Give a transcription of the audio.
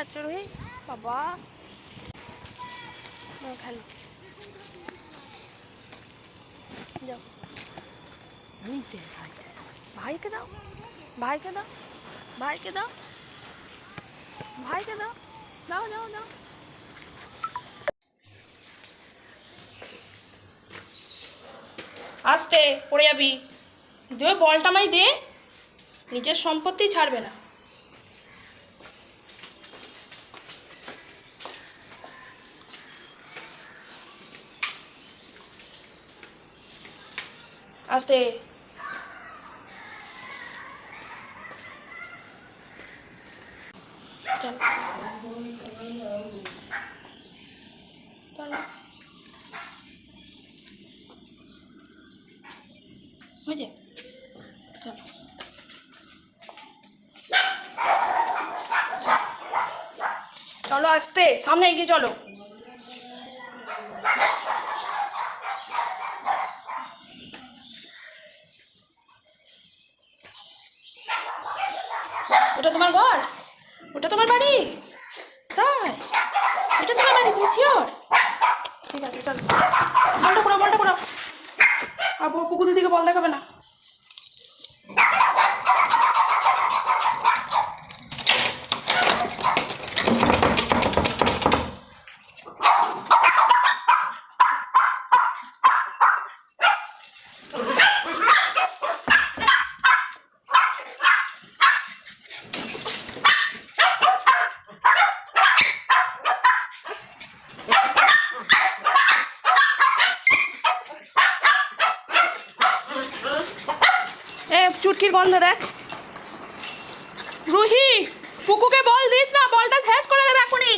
যাচ্ছ বাবা। খেলো। যাও ভাই। ভাইকে দাও? ভাইকে দাও? ভাইকে দাও? ভাইকে দাও? দাও দাও দাও। আস্তে পড়ে যাবি। দেবে বলটা আমায় দে। নিজের সম্পত্তি ছাড়বে না। আস্তে চল চল চলো আসতে সামনে এগিয়ে চলো ওটা তোমার ঘর? ওটা তোমার বাড়ি? তাই? এটা তোমার বাড়ি, তুমি শিওর ঠিক আছে, চলো। বলটা করো বলটা করো। আর ফুকুদের দিকে বল দেখাবে না। ফুটকির গন্ধ দেখ। রুহি পুকুকে বল দিস না বলটা শেষ করে দেবে এখনই।